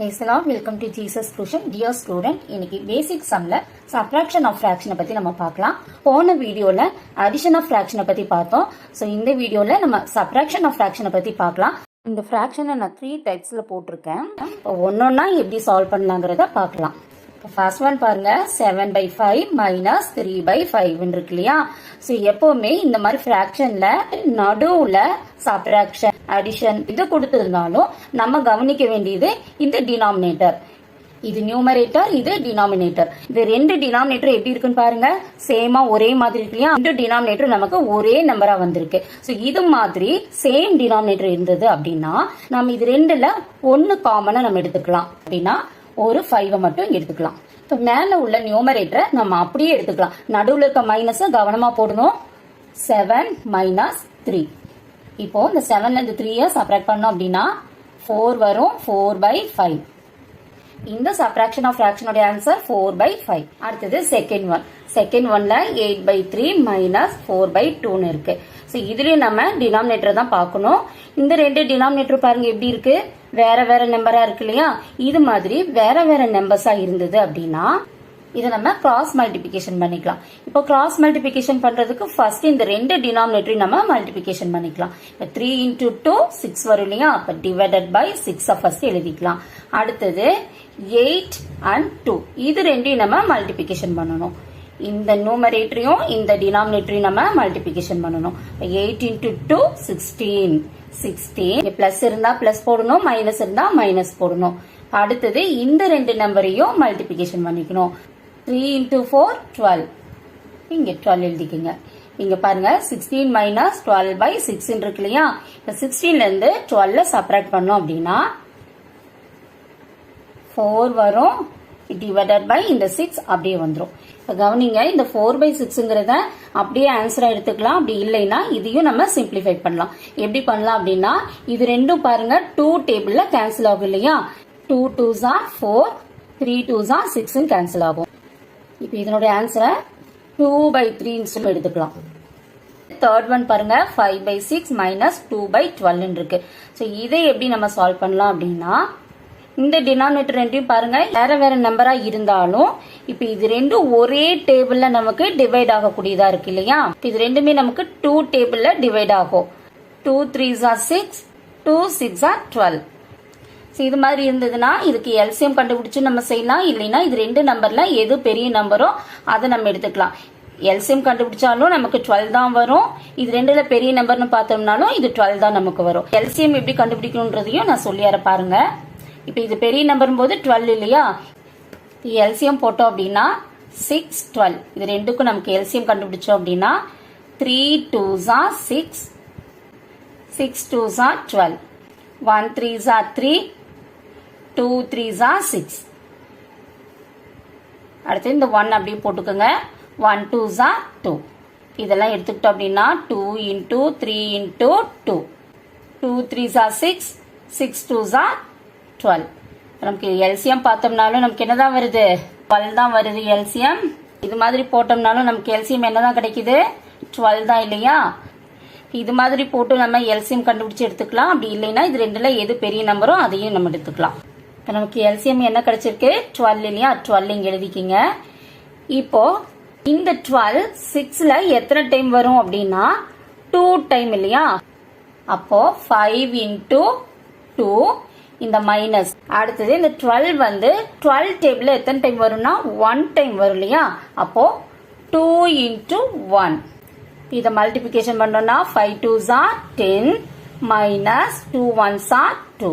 பேசலாம் welcome to Jesus tuition dear student இன்னைக்கு basic சம்ல subtraction of ஃபிராக்ஷனை பத்தி நம்ம பார்க்கலாம். போன வீடியோல அடிஷன் ஆஃப் ஃபிராக்ஷனை பத்தி பார்த்தோம். ஸோ இந்த வீடியோல நம்ம சப்ராக்ஷன் ஆஃப் ஃபிராக்ஷனை பத்தி பார்க்கலாம். இந்த ஃபிராக்ஷனை நான் த்ரீ டைப்ஸ்ல போட்டிருக்கேன். இப்போ ஒன்னொன்னா எப்படி சால்வ் பண்ணலாங்கிறத பார்க்கலாம். ஃபர்ஸ்ட் ஒன் பாருங்க seven by five minus three by five இருக்கு இல்லையா? ஸோ எப்போவுமே இந்த மாதிரி ஃபிராக்ஷன்ல நடுவுல சப்ராக்ஷன் அடிஷன் இது கொடுத்திருந்தாலும் நம்ம கவனிக்க வேண்டியது இந்த டினாமினேட்டர் இது நியூமரேட்டர் இது டினாமினேட்டர் இது ரெண்டு டினாமினேட்டர் எப்படி இருக்குன்னு பாருங்க? சேமா ஒரே மாதிரி இருக்கு இல்லையா? ரெண்டு டினாமினேட்டர் நமக்கு ஒரே நம்பரா வந்திருக்கு. ஸோ இது மாதிரி சேம் டினாமினேட்டர் இருந்தது அப்படின்னா நம்ம இது ரெண்டுல ஒன்னு காமனா நம்ம எடுத்துக்கலாம். அப்படின்னா ஒரு ஃபைவை மட்டும் எடுத்துக்கலாம். இப்போ மேலே உள்ள நியூமரேட்டரை நம்ம அப்படியே எடுத்துக்கலாம். நடுவில் இருக்க மைனஸை கவனமாக போடணும். செவன் மைனஸ் த்ரீ இப்போ இந்த செவன்ல இருந்து த்ரீயை சப்ராக்ட் பண்ணோம் அப்படின்னா ஃபோர் வரும் ஃபோர் பை ஃபைவ் இந்த சப்ராக்ஷன் ஆஃப் ஃபிராக்ஷனோட ஆன்சர் ஃபோர் பை ஃபைவ் அடுத்தது செகண்ட் ஒன் செகண்ட் ஒன்ல eight by three minus four by டூன்னு இருக்கு. ஸோ இதுலயும் நம்ம டினாமினேட்டர் தான் பார்க்கணும். இந்த ரெண்டு டினாமினேட்டர் பாருங்க எப்படி இருக்கு? வேற வேற நம்பரா இருக்கு இல்லையா? இது மாதிரி வேற வேற நம்பர்ஸா இருந்தது அப்படின்னா இதை நம்ம கிராஸ் மல்டிபிகேஷன் பண்ணிக்கலாம். இப்போ கிராஸ் மல்டிபிகேஷன் பண்றதுக்கு ஃபர்ஸ்ட் இந்த ரெண்டு டினாமினேட்டரையும் நம்ம மல்டிபிகேஷன் பண்ணிக்கலாம். இப்போ த்ரீ இன்டூ டூ சிக்ஸ் வரும் இல்லையா? அப்போ டிவைடட் பை சிக்ஸை ஃபர்ஸ்ட் எழுதிக்கலாம். அடுத்தது எயிட் அண்ட் டூ இது ரெண்டையும் நம்ம மல்டிபிகேஷன் பண்ணணும். இந்த நியூமரேட்டரையும் இந்த டினாமினேட்டரையும் நம்ம மல்டிபிகேஷன் பண்ணணும். Eight into two sixteen sixteen plus இருந்தா பிளஸ் போடணும் மைனஸ் இருந்தா மைனஸ் போடணும். அடுத்தது இந்த ரெண்டு நம்பரையும் மல்டிபிகேஷன் பண்ணிக்கணும். த்ரீ இன்டூ ஃபோர் டுவெல் இங்க டுவெல் எழுதிக்கோங்க. இங்க பாருங்க sixteen minus twelve by six இருக்கு இல்லையா? இப்ப சிக்ஸ்டீன்ல இருந்து டுவெல்ல சப்ராக்ட் பண்ணோம் அப்படின்னா ஃபோர் வரும். டிவைடட் பை இந்த சிக்ஸ் அப்படியே வந்துடும் இப்போ கவனிங்க இந்த ஃபோர் பை சிக்ஸுங்கிறத அப்படியே ஆன்சராக எடுத்துக்கலாம். அப்படி இல்லைன்னா இதையும் நம்ம சிம்பிளிஃபை பண்ணலாம். எப்படி பண்ணலாம் அப்படின்னா இது ரெண்டும் பாருங்க டூ டேபிளில் கேன்சல் ஆகும் இல்லையா? டூ டூ ஜா ஃபோர் த்ரீ டூ ஜா சிக்ஸ் கேன்சல் ஆகும். இப்போ இதனுடைய ஆன்சரை டூ பை த்ரீன்னு சொல்லி எடுத்துக்கலாம். தேர்ட் ஒன் பாருங்க five by six minus two by twelve இருக்கு. ஸோ இதை எப்படி நம்ம சால்வ் பண்ணலாம் அப்படின்னா இந்த டினாமினேட்டர் ரெண்டையும் பாருங்க. வேற வேற நம்பரா இருந்தாலும் இப்போ இது ரெண்டும் ஒரே டேபிள்ல நமக்கு டிவைட் ஆகக்கூடியதா இருக்கு இல்லையா? இது ரெண்டுமே நமக்கு டூ டேபிள்ல டிவைட் ஆகும். Two three or six two six or twelve so இது மாதிரி இருந்ததுன்னா இதுக்கு எல்சிஎம் கண்டுபிடிச்சு நம்ம செய்யலாம். இல்லைன்னா இது ரெண்டு நம்பர்ல எது பெரிய நம்பரோ அதை நம்ம எடுத்துக்கலாம். எல்சிஎம் கண்டுபிடிச்சாலும் நமக்கு டுவெல் தான் வரும். இது ரெண்டுல பெரிய நம்பர்னு பார்த்தோம்னாலும் இது டுவெல் தான் நமக்கு வரும். எல்சிஎம் எப்படி கண்டுபிடிக்கணுன்றதையும் நான் சொல்லியார பாருங்க. இப்போ இது பெரிய நம்பர் போது டுவெல் இல்லையா? எல்சியம் போட்டோம் அப்படின்னா சிக்ஸ் டுவெல் இது ரெண்டுக்கும் நமக்கு எல்சியம் கண்டுபிடிச்சோம் அப்படின்னா த்ரீ டூ ஜா சிக்ஸ் சிக்ஸ் டூ ஜா டுவெல் ஒன் த்ரீ ஜா த்ரீ டூ த்ரீ ஜா சிக்ஸ் அடுத்து இந்த ஒன் அப்படியே போட்டுக்கோங்க. ஒன் டூ ஜா டூ இதெல்லாம் எடுத்துக்கிட்டோம் அப்படின்னா two into three into two two three ஜா சிக்ஸ் சிக்ஸ் டூ ஜா டுவெல் நமக்கு எல்சியம் பார்த்தோம்னாலும் நமக்கு என்னதான் வருது? டுவெல் தான் வருது எல்சியம் இது மாதிரி போட்டோம்னாலும் நமக்கு எல்சியம் என்னதான் கிடைக்குது? டுவெல் தான் இல்லையா? இது மாதிரி போட்டு நம்ம எல்சியம் கண்டுபிடிச்சு எடுத்துக்கலாம். அப்படி இல்லைன்னா இது ரெண்டுல எது பெரிய நம்பரோ அதையும் நம்ம எடுத்துக்கலாம். இப்போ நமக்கு எல்சியம் என்ன கிடைச்சிருக்கு? டுவெல் இல்லையா? டுவெல் இங்க எழுதிக்கிங்க. இப்போ இந்த டுவெல் சிக்ஸ்ல எத்தனை டைம் வரும் அப்படின்னா? டூ டைம் இல்லையா? அப்போ ஃபைவ் இன்டூ டூ இந்த மைனஸ் அடுத்தது இந்த டுவெல் வந்து டுவெல் டேபிள் எத்தனை டைம் வரும்னா ஒன் டைம் வரும் இல்லையா? அப்போ டூ இன்டூ ஒன் இதை மல்டிபிகேஷன் பண்ணோம்னா ஃபைவ் டூ சார் டென் மைனஸ் டூ ஒன் சார் டூ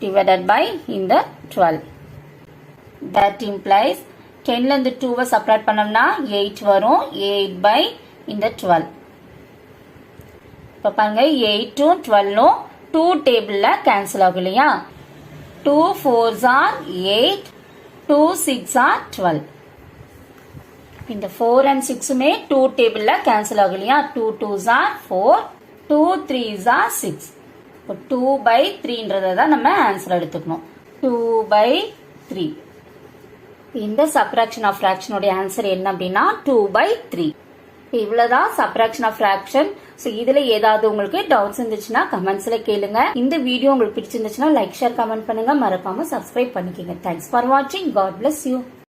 டிவைடட் பை இந்த டுவெல் தட் இம்ப்ளைஸ் டென்ல இருந்து டூவை செப்பரேட் பண்ணோம்னா எயிட் வரும். எயிட் பை இந்த டுவெல் இப்போ பாருங்க எயிட்டும் டுவெல்லும் டூ டேபிள்ல கேன்சல் ஆகும் இல்லையா two four or eight two six or twelve இந்த ஃபோர் அண்ட் சிக்ஸுமே டூ டேபிள்ல கேன்சல் ஆகும் இல்லையா two two or four two three or six இப்போ டூ பை த்ரீன்றதை தான் நம்ம ஆன்சர் எடுத்துக்கணும். டூ பை த்ரீ இந்த சப்ராக்ஷன் ஆஃப் ஃப்ராக்ஷனோட ஆன்சர் என்ன அப்படின்னா டூ பை த்ரீ இவ்வளவுதான் சப்ராக்ஷன் ஆஃப் ஃபிராக்ஷன் ஸோ இதுல ஏதாவது உங்களுக்கு டவுட்ஸ் இருந்துச்சுன்னா கமெண்ட்ஸ்ல கேளுங்க. இந்த வீடியோ உங்களுக்கு பிடிச்சிருந்துச்சுன்னா லைக் ஷேர் கமெண்ட் பண்ணுங்க. மறக்காம சப்ஸ்கிரைப் பண்ணிக்கோங்க. தேங்க்ஸ் ஃபார் வாட்சிங் காட் பிளஸ் யூ